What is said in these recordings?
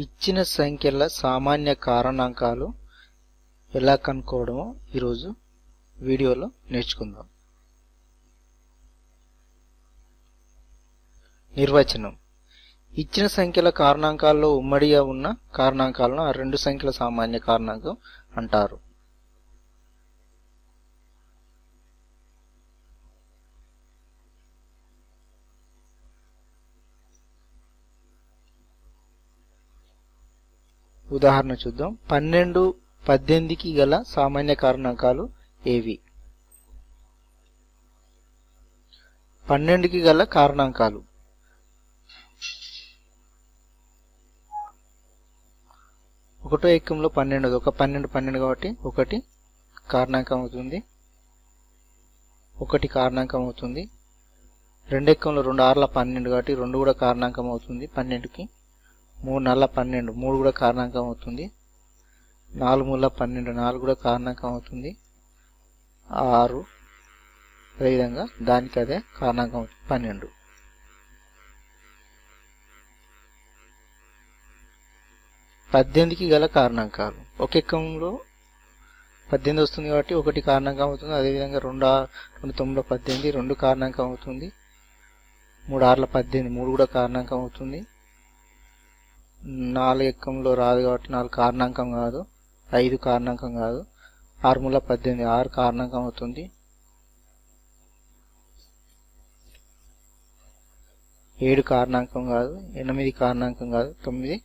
ఇచ్చిన సంఖ్యల సామాన్య కారణాంకాలు ఎలా కనుక్కోవడమో ఈరోజు వీడియోలో నేర్చుకుందాం. నిర్వచనం. ఇచ్చిన సంఖ్యల కారణాంకాల్లో ఉమ్మడిగా ఉన్న కారణాంకాలను ఆ రెండు సంఖ్యల సామాన్య కారణాంకం అంటారు. ఉదాహరణ చూద్దాం. పన్నెండు పద్దెనిమిదికి గల సామాన్య కారణాంకాలు ఏవి? పన్నెండుకి గల కారణాంకాలు. ఒకటో ఏకంలో పన్నెండు ఒక పన్నెండు పన్నెండు కాబట్టి ఒకటి కారణాంకం అవుతుంది. ఒకటి కారణాంకం అవుతుంది. రెండు ఎక్కంలో రెండు ఆరుల పన్నెండు కాబట్టి రెండు కూడా కారణాంకం అవుతుంది పన్నెండుకి. మూడు నల్ల పన్నెండు. మూడు కూడా కారణాంకం అవుతుంది. నాలుగు మూల పన్నెండు. నాలుగు కూడా కారణాంకం అవుతుంది. ఆరు అదేవిధంగా దానికి అదే కారణాంకం అవుతుంది. పన్నెండు. పద్దెనిమిదికి గల కారణాంకాలు. ఒక ఎక్కంలో పద్దెనిమిది వస్తుంది కాబట్టి ఒకటి కారణాంకం అవుతుంది. అదేవిధంగా రెండు రెండు తొమ్మిది పద్దెనిమిది రెండు కారణాంకం అవుతుంది. మూడు ఆరుల పద్దెనిమిది మూడు కూడా కారణాంకం అవుతుంది. నాలుగు ఎక్కంలో రాదు కాబట్టి నాలుగు కారణాంకం కాదు. ఐదు కారణాంకం కాదు. ఆరు మూల పద్దెనిమిది ఆరు కారణాంకం అవుతుంది. ఏడు కారణాంకం కాదు. ఎనిమిది కారణాంకం కాదు. తొమ్మిది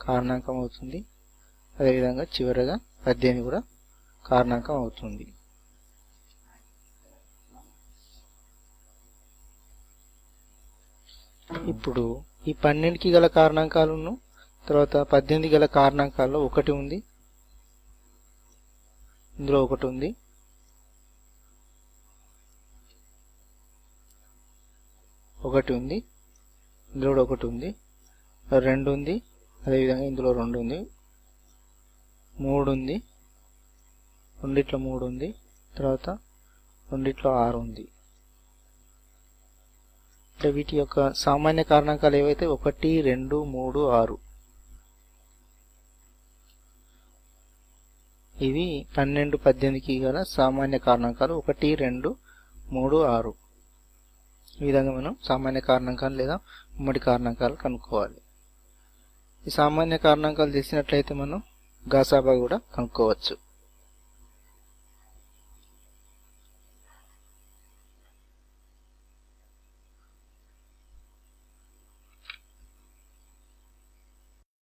కారణాంకం అవుతుంది. అదేవిధంగా చివరగా పద్దెనిమిది కూడా కారణాంకం అవుతుంది. ఇప్పుడు ఈ పన్నెండుకి గల కారణాంకాలను తర్వాత పద్దెనిమిది గల కారణాంకాల్లో ఒకటి ఉంది. ఇందులో ఒకటి ఉంది. ఒకటి ఉంది. ఇందులో ఒకటి ఉంది. రెండు ఉంది. అదేవిధంగా ఇందులో రెండు ఉంది. మూడు ఉంది. రెండిట్లో మూడు ఉంది. తర్వాత రెండిట్లో ఆరు ఉంది. అంటే వీటి యొక్క సామాన్య కారణాంకాలు ఏవైతే? ఒకటి రెండు మూడు ఆరు. ఇవి పన్నెండు పద్దెనిమిదికి గల సామాన్య కారణాంకాలు. ఒకటి రెండు మూడు ఆరు. ఈ విధంగా మనం సామాన్య కారణాంకాలు లేదా ఉమ్మడి కారణాంకాలు కనుక్కోవాలి. ఈ సామాన్య కారణాంకాలు తెలిసినట్లయితే మనం గాసాబా కూడా కనుక్కోవచ్చు.